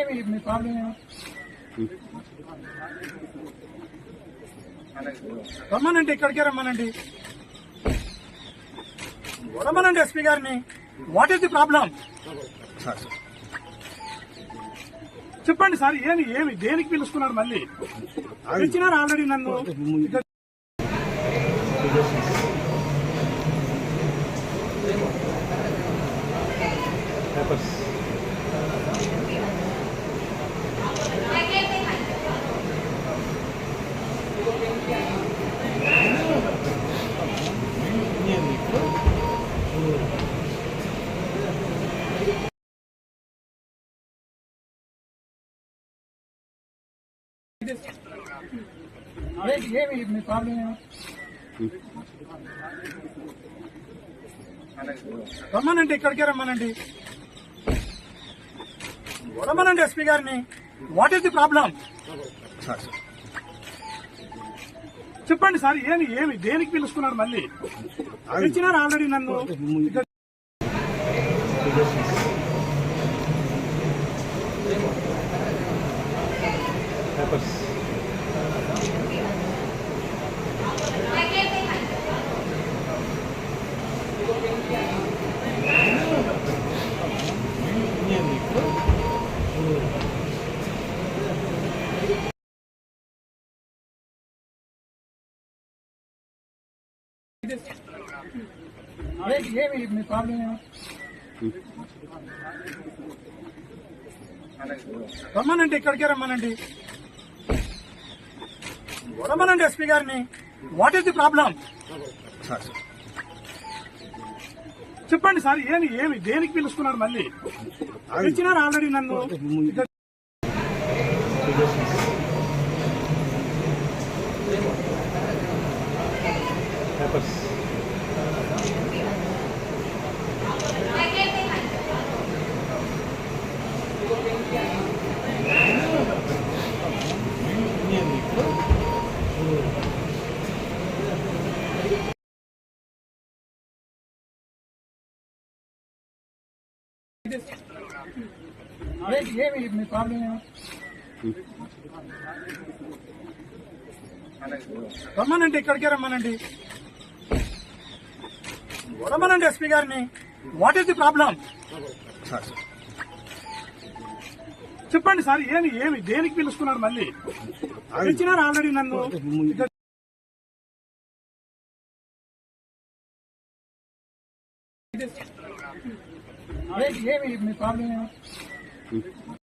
ఏమి మీ ప్రాబ్లం రమ్మనండి ఇక్కడికే రమ్మనండి. రమ్మనండి ఎస్పీ గారిని. వాట్ ఈస్ ది ప్రాబ్లం చెప్పండి సార్ ఏమి ఏమి దేనికి పిలుస్తున్నారు మళ్ళీ? పిలిచినారు ఆల్రెడీ నన్ను? ఇక్కడ ఏమి మీ ప్రాబ్లం రమ్మనండి ఇక్కడికే రమ్మనండి. రమ్మనండి ఎస్పీ గారిని. వాట్ ఈస్ ది ప్రాబ్లం చెప్పండి సార్ ఏమి ఏమి దేనికి పిలుస్తున్నారు మళ్ళీ? పిలిచినారు ఆల్రెడీ నన్ను? ఏమి మీ ప్రాబ్లం ఏమి రమ్మనండి ఇక్కడికే రమ్మనండి. రమ్మనండి ఎస్పీ గారిని. వాట్ ఈస్ ది ప్రాబ్లం చెప్పండి సార్ ఏమి ఏమి దేనికి పిలుస్తున్నారు మళ్ళీ? పిలిచినారు ఆల్రెడీ నన్ను? ఏమి మీ ప్రాబ్లం ఏమి రమ్మనండి ఇక్కడికే రమ్మనండి. రమ్మనండి ఎస్పీ గారిని. వాట్ ఈస్ ది ప్రాబ్లం చెప్పండి సార్ ఏమి ఏమి దేనికి పిలుస్తున్నారు మళ్ళీ? పిలిచినారు ఆల్రెడీ నన్ను? ఏమి మీ ప్రాబ్లం ఏమి